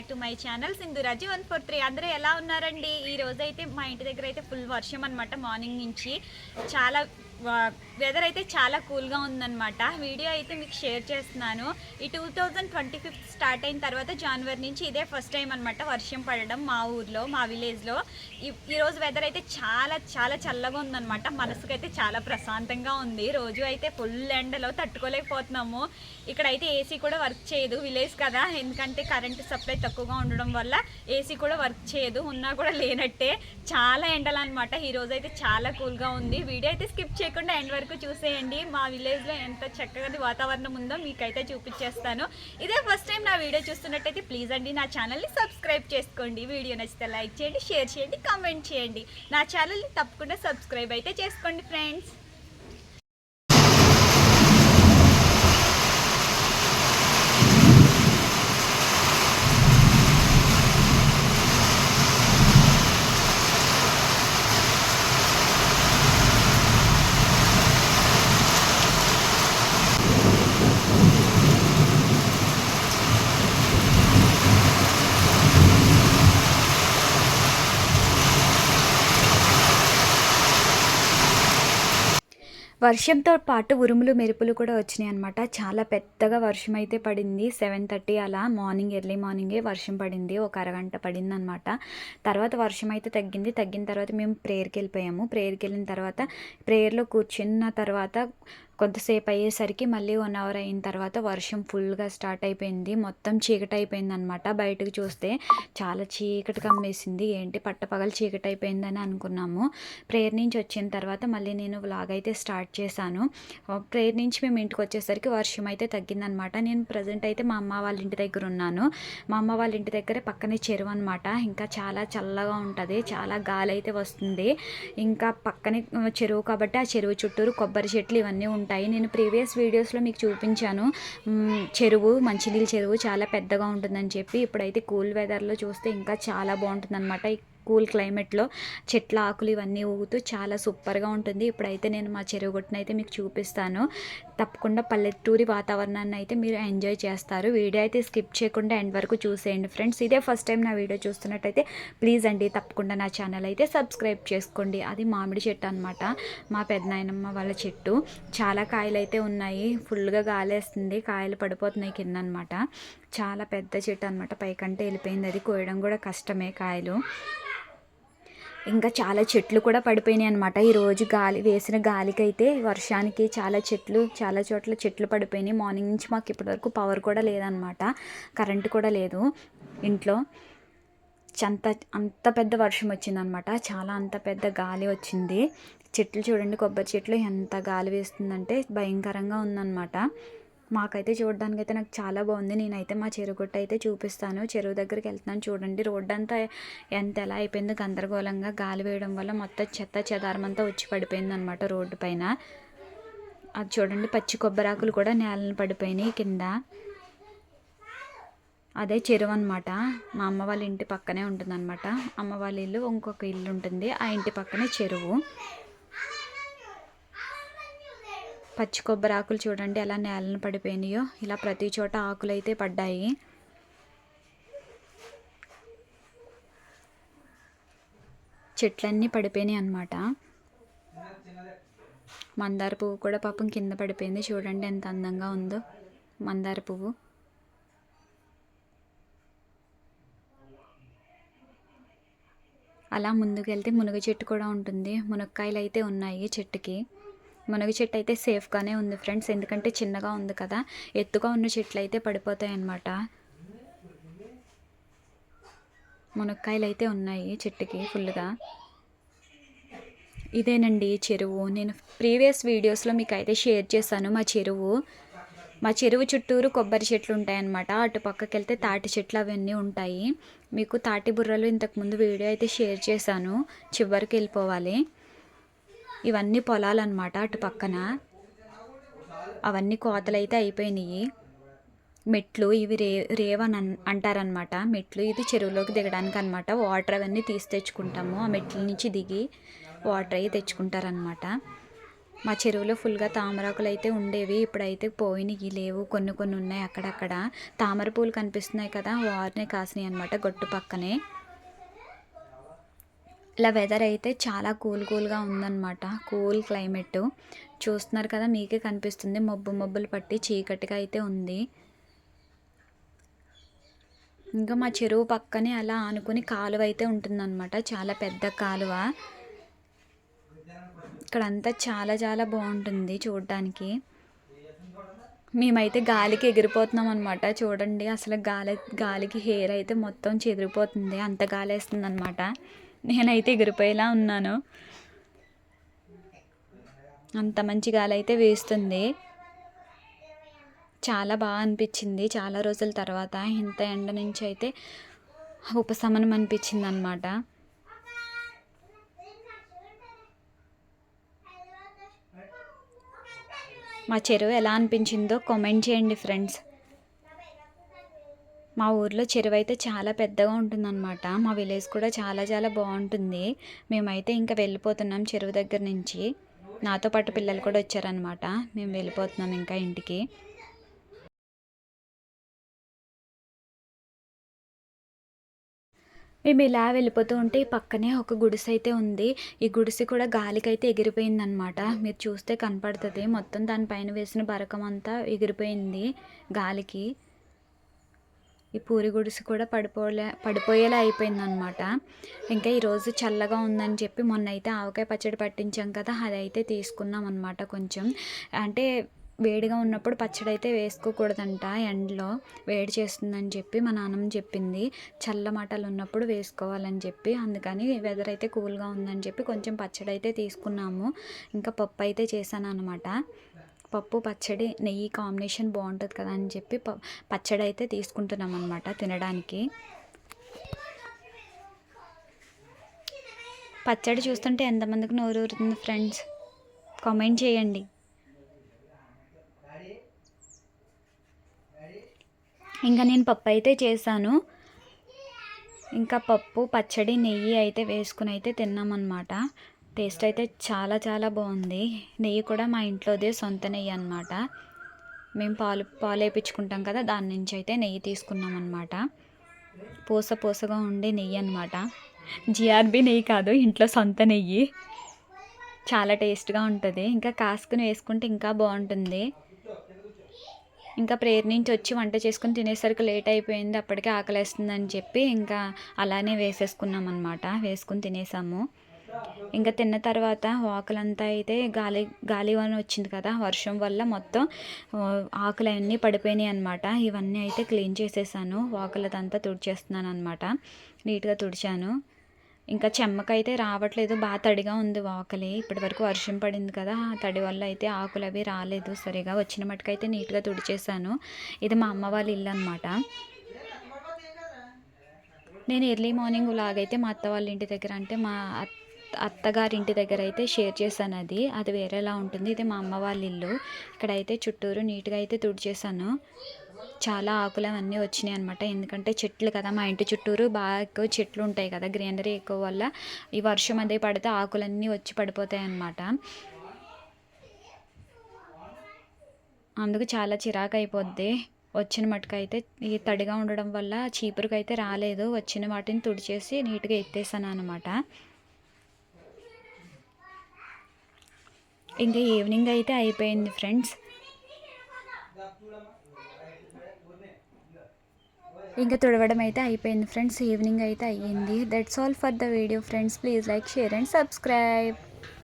Back to my channel Sindhuraju one four three అందరూ ఎలా ఉన్నారండి? ఈ రోజైతే మా ఇంటి దగ్గర అయితే ఫుల్ వర్షం అనమాట మార్నింగ్ నుంచి. చాలా వెదర్ అయితే చాలా కూల్గా ఉందన్నమాట. వీడియో అయితే మీకు షేర్ చేస్తున్నాను. ఈ two thousand twenty fifth start అయిన తర్వాత జనవరి నుంచి ఇదే ఫస్ట్ టైం అనమాట వర్షం పడడం మా ఊర్లో మా విలేజ్లో ఈరోజు వెదర్ అయితే చాలా చాలా చల్లగా ఉందన్నమాట. మనసుకైతే చాలా ప్రశాంతంగా ఉంది. రోజు అయితే ఫుల్ ఎండలో తట్టుకోలేకపోతున్నాము. ఇక్కడైతే ఏసీ కూడా వర్క్ చేయదు విలేజ్ కదా. ఎందుకంటే కరెంటు సప్లై తక్కువగా ఉండడం వల్ల ఏసీ కూడా వర్క్ చేయదు. ఉన్నా కూడా లేనట్టే. చాలా ఎండలు అనమాట ఈరోజు అయితే చాలా కూల్గా ఉంది. వీడియో అయితే స్కిప్ లేకుండా ఎండ్ వరకు చూసేయండి. మా విలేజ్లో ఎంత చక్కగా వాతావరణం ఉందో మీకైతే చూపించేస్తాను. ఇదే ఫస్ట్ టైం నా వీడియో చూస్తున్నట్టయితే ప్లీజ్ అండి నా ఛానల్ని సబ్స్క్రైబ్ చేసుకోండి. వీడియో నచ్చితే లైక్ చేయండి షేర్ చేయండి కామెంట్ చేయండి. నా ఛానల్ని తప్పకుండా సబ్స్క్రైబ్ అయితే చేసుకోండి ఫ్రెండ్స్ వర్షంతో పాటు ఉరుములు మెరుపులు కూడా వచ్చినాయి అనమాట చాలా పెద్దగా వర్షం అయితే పడింది. సెవెన్ థర్టీ అలా మార్నింగ్ ఎర్లీ మార్నింగే వర్షం పడింది. ఒక అరగంట పడింది అనమాట తర్వాత వర్షం అయితే తగ్గింది. తగ్గిన తర్వాత మేము ప్రేయర్కి వెళ్ళిపోయాము. ప్రేయర్కి వెళ్ళిన తర్వాత ప్రేయర్లో కూర్చున్న తర్వాత కొంతసేపు అయ్యేసరికి మళ్ళీ వన్ అవర్ అయిన తర్వాత వర్షం ఫుల్గా స్టార్ట్ అయిపోయింది. మొత్తం చీకటి అయిపోయింది అనమాట బయటకు చూస్తే చాలా చీకటి కమ్మేసింది. ఏంటి? పట్టపగలు చీకటి అయిపోయిందని అనుకున్నాము. ప్రేయర్ నుంచి వచ్చిన తర్వాత మళ్ళీ నేను వ్లాగ్ అయితే స్టార్ట్ చేశాను. ప్రేయర్ నుంచి మేము ఇంటికి వచ్చేసరికి వర్షం అయితే తగ్గిందనమాట నేను ప్రజెంట్ అయితే మా అమ్మ వాళ్ళ ఇంటి దగ్గర ఉన్నాను. మా అమ్మ వాళ్ళ ఇంటి దగ్గరే పక్కనే చెరువు అనమాట ఇంకా చాలా చల్లగా ఉంటుంది. చాలా గాలి అయితే వస్తుంది. ఇంకా పక్కనే చెరువు కాబట్టి ఆ చెరువు చుట్టూరు కొబ్బరి చెట్లు ఇవన్నీ ఉంటాయి నేను ప్రీవియస్ వీడియోస్లో మీకు చూపించాను. చెరువు మంచినీళ్ళ చెరువు చాలా పెద్దగా ఉంటుందని చెప్పి ఇప్పుడైతే కూల్ వెదర్లో చూస్తే ఇంకా చాలా బాగుంటుంది అనమాట కూల్ క్లైమేట్లో చెట్ల ఆకులు ఇవన్నీ ఊగుతూ చాలా సూపర్గా ఉంటుంది. ఇప్పుడైతే నేను మా చెరువు గొట్టును అయితే మీకు చూపిస్తాను. తప్పకుండా పల్లెటూరి వాతావరణాన్ని అయితే మీరు ఎంజాయ్ చేస్తారు. వీడియో అయితే స్కిప్ చేయకుండా ఎండ్ వరకు చూసేయండి ఫ్రెండ్స్. ఇదే ఫస్ట్ టైం నా వీడియో చూస్తున్నట్టయితే ప్లీజ్ అండి తప్పకుండా నా ఛానల్ అయితే సబ్స్క్రైబ్ చేసుకోండి. అది మామిడి చెట్టు అనమాట మా పెద్దనాయనమ్మ వాళ్ళ చెట్టు. చాలా కాయలు అయితే ఉన్నాయి. ఫుల్గా గాలేస్తుంది. కాయలు పడిపోతున్నాయి కింద అనమాట చాలా పెద్ద చెట్టు అనమాట పైకంటే వెళ్ళిపోయింది. అది కోయడం కూడా కష్టమే కాయలు. ఇంకా చాలా చెట్లు కూడా పడిపోయినాయి అనమాట ఈరోజు గాలి వేసిన గాలికైతే వర్షానికి చాలా చెట్లు చాలా చోట్ల చెట్లు పడిపోయినాయి. మార్నింగ్ నుంచి మాకు ఇప్పటివరకు పవర్ కూడా లేదనమాట కరెంటు కూడా లేదు. ఇంట్లో అంత అంత పెద్ద వర్షం వచ్చిందనమాట చాలా అంత పెద్ద గాలి వచ్చింది. చెట్లు చూడండి కొబ్బరి చెట్లు ఎంత గాలి వేస్తుందంటే భయంకరంగా ఉందన్నమాట. మాకైతే చూడడానికి అయితే నాకు చాలా బాగుంది. నేనైతే మా చెరువు గుట్ట అయితే చూపిస్తాను. చెరువు దగ్గరికి వెళ్తున్నాను చూడండి. రోడ్డు అంతా ఎంత ఎలా అయిపోయిందో గందరగోళంగా గాలి వేయడం వల్ల మొత్తం చెత్త చెదారం అంతా వచ్చి పడిపోయింది అనమాట రోడ్డు పైన. అది చూడండి పచ్చి కొబ్బరాకులు కూడా నేలను పడిపోయినాయి కింద. అదే చెరువు అనమాట మా అమ్మ వాళ్ళ ఇంటి పక్కనే ఉంటుంది అనమాట అమ్మ వాళ్ళ ఇల్లు ఇంకొక ఇల్లు ఉంటుంది ఆ ఇంటి పక్కనే చెరువు. పచ్చి కొబ్బరి ఆకులు చూడండి ఎలా నేలను పడిపోయినాయో. ఇలా ప్రతి చోట ఆకులు అయితే పడ్డాయి. చెట్లన్నీ పడిపోయినాయి అన్నమాట. మందార పువ్వు కూడా పాపం కింద పడిపోయింది. చూడండి ఎంత అందంగా ఉందో మందార పువ్వు. అలా ముందుకెళ్తే మునగ చెట్టు కూడా ఉంటుంది. మునక్కాయలు అయితే ఉన్నాయి చెట్టుకి. మునగ చెట్టు అయితే సేఫ్గానే ఉంది ఫ్రెండ్స్ ఎందుకంటే చిన్నగా ఉంది కదా. ఎత్తుగా ఉన్న చెట్లు అయితే పడిపోతాయి అన్నమాట. మునక్కాయలు అయితే ఉన్నాయి చెట్టుకి ఫుల్గా. ఇదేనండి చెరువు. నేను ప్రీవియస్ వీడియోస్లో మీకు అయితే షేర్ చేశాను మా చెరువు. మా చెరువు చుట్టూరు కొబ్బరి చెట్లు ఉంటాయన్నమాట. అటు పక్కకి వెళ్తే తాటి చెట్లు అవన్నీ ఉంటాయి. మీకు తాటి బుర్రలు ఇంతకుముందు వీడియో అయితే షేర్ చేశాను. చివరికి వెళ్ళిపోవాలి. ఇవన్నీ పొలాలన్నమాట అటు పక్కన. అవన్నీ కోతలైతే అయిపోయినాయి. మెట్లు ఇవి రే రేవన్ అని అన్- అంటారనమాట మెట్లు ఇది చెరువులోకి దిగడానికి అనమాట వాటర్ అవన్నీ తీసి తెచ్చుకుంటాము. ఆ మెట్ల నుంచి దిగి వాటర్ అవి తెచ్చుకుంటారనమాట మా చెరువులో ఫుల్గా తామరాకులు అయితే ఉండేవి. ఇప్పుడైతే పోయినవి లేవు. కొన్ని కొన్ని ఉన్నాయి అక్కడక్కడ. తామర పూలు కనిపిస్తున్నాయి కదా వారినే కాసినాయి అనమాట గొట్టు పక్కనే. ఇలా వెదర్ అయితే చాలా కూల్ కూల్గా ఉందన్నమాట. కూల్ క్లైమేట్ చూస్తున్నారు కదా మీకే కనిపిస్తుంది. మబ్బు మబ్బులు పట్టి చీకటిగా అయితే ఉంది. ఇంకా మా చెరువు పక్కనే అలా ఆనుకుని కాలువ అయితే ఉంటుందన్నమాట. చాలా పెద్ద కాలువ. ఇక్కడంతా చాలా చాలా బాగుంటుంది చూడడానికి. మేమైతే గాలికి ఎగిరిపోతున్నాం అనమాట చూడండి అసలు గాలి గాలికి హెయిర్ అయితే మొత్తం చెదిరిపోతుంది. అంత గాలి వేస్తుంది అనమాట నేనైతే ఎగిరిపోయేలా ఉన్నాను. అంత మంచి గాలి అయితే వేస్తుంది. చాలా బాగా అనిపించింది. చాలా రోజుల తర్వాత ఇంత ఎండ నుంచి అయితే ఉపశమనం అనిపించింది అనమాట మా చెరువు ఎలా అనిపించిందో కామెంట్ చేయండి ఫ్రెండ్స్. మా ఊర్లో చెరువు అయితే చాలా పెద్దగా ఉంటుందన్నమాట. మా విలేజ్ కూడా చాలా చాలా బాగుంటుంది. మేమైతే ఇంకా వెళ్ళిపోతున్నాం చెరువు దగ్గర నుంచి. నాతో పాటు పిల్లలు కూడా వచ్చారనమాట మేము వెళ్ళిపోతున్నాం ఇంకా ఇంటికి. మేము ఇలా వెళ్ళిపోతూ ఉంటే పక్కనే ఒక గుడిసె అయితే ఉంది. ఈ గుడిసె కూడా గాలికైతే ఎగిరిపోయిందనమాట మీరు చూస్తే కనపడుతుంది. మొత్తం దానిపైన వేసిన బరకం అంతా ఎగిరిపోయింది గాలికి. ఈ పూరి గుడిసె కూడా పడిపోలే పడిపోయేలా అయిపోయిందనమాట ఇంకా ఈరోజు చల్లగా ఉందని చెప్పి మొన్న అయితే ఆవకాయ పచ్చడి పట్టించాం కదా అదైతే తీసుకున్నాం అనమాట కొంచెం. అంటే వేడిగా ఉన్నప్పుడు పచ్చడి అయితే వేసుకోకూడదంట ఎండలో వేడి చేస్తుందని చెప్పి మా నాన్నమ్మ చెప్పింది. చల్లమాటలు ఉన్నప్పుడు వేసుకోవాలని చెప్పి అందుకని వెదర్ అయితే కూల్గా ఉందని చెప్పి కొంచెం పచ్చడి అయితే తీసుకున్నాము. ఇంకా పప్పు అయితే చేశాను అనమాట పప్పు పచ్చడి నెయ్యి కాంబినేషన్ బాగుంటుంది కదా అని చెప్పి పచ్చడి అయితే తీసుకుంటున్నాం అనమాట తినడానికి. పచ్చడి చూస్తుంటే ఎంతమందికి నోరు ఊరుతుంది ఫ్రెండ్స్? కామెంట్ చేయండి. ఇంకా నేను పప్పు అయితే చేశాను. ఇంకా పప్పు పచ్చడి నెయ్యి అయితే వేసుకుని అయితే తిన్నామన్నమాట. టేస్ట్ అయితే చాలా చాలా బాగుంది. నెయ్యి కూడా మా ఇంట్లోదే సొంత నెయ్యి అనమాట మేము పాలు పాలు వేయించుకుంటాం కదా దాని నుంచి అయితే నెయ్యి తీసుకున్నాం అనమాట పూస పూసగా ఉండే నెయ్యి అనమాట జిఆర్బి నెయ్యి కాదు ఇంట్లో సొంత నెయ్యి. చాలా టేస్ట్గా ఉంటుంది. ఇంకా కాసుకుని వేసుకుంటే ఇంకా బాగుంటుంది. ఇంకా ప్రేయర్ నుంచి వచ్చి వంట చేసుకుని తినేసరికి లేట్ అయిపోయింది. అప్పటికే ఆకలేస్తుందని చెప్పి ఇంకా అలానే వేసేసుకున్నాం అనమాట వేసుకుని తినేసాము. ఇంకా తిన్న తర్వాత ఆకులంతా అయితే గాలి గాలి అని వచ్చింది కదా వర్షం వల్ల మొత్తం ఆకులు అవన్నీ పడిపోయినాయి అనమాట ఇవన్నీ అయితే క్లీన్ చేసేసాను. ఆకులదంతా తుడిచేస్తున్నాను అనమాట నీట్గా తుడిచాను. ఇంకా చెమ్మకైతే రావట్లేదు. బాగా తడిగా ఉంది వాకలి. ఇప్పటి వరకు వర్షం పడింది కదా తడి వల్ల అయితే ఆకులు అవి రాలేదు. సరిగా వచ్చిన మటుకైతే నీట్గా తుడిచేసాను. ఇది మా అమ్మ వాళ్ళ ఇల్లు అనమాట నేను ఎర్లీ మార్నింగ్ లాగైతే మా అత్త వాళ్ళ ఇంటి దగ్గర అంటే మా అత్తగారి ఇంటి దగ్గర అయితే షేర్ చేశాను అది. అది వేరేలా ఉంటుంది. ఇది మా అమ్మ వాళ్ళ ఇల్లు. ఇక్కడైతే చుట్టూరు నీట్గా అయితే తుడిచేసాను చాలా ఆకులు అవన్నీ వచ్చినాయి అనమాట ఎందుకంటే చెట్లు కదా మా ఇంటి చుట్టూరు. బాగా ఎక్కువ చెట్లు ఉంటాయి కదా గ్రీనరీ ఎక్కువ వల్ల. ఈ వర్షం అదే పడితే ఆకులన్నీ వచ్చి పడిపోతాయి అన్నమాట. అందుకు చాలా చిరాకు అయిపోద్ది వచ్చిన మటుకైతే ఈ తడిగా ఉండడం వల్ల చీపురుకు అయితే రాలేదు. వచ్చిన వాటిని తుడిచేసి నీట్గా ఎత్తేసాను అనమాట ఇంకా ఈవినింగ్ అయితే అయిపోయింది ఫ్రెండ్స్ ఇంకా తుడవడం అయితే అయిపోయింది ఫ్రెండ్స్ ఈవినింగ్ అయితే అయ్యింది. That's all for the video friends please like share and subscribe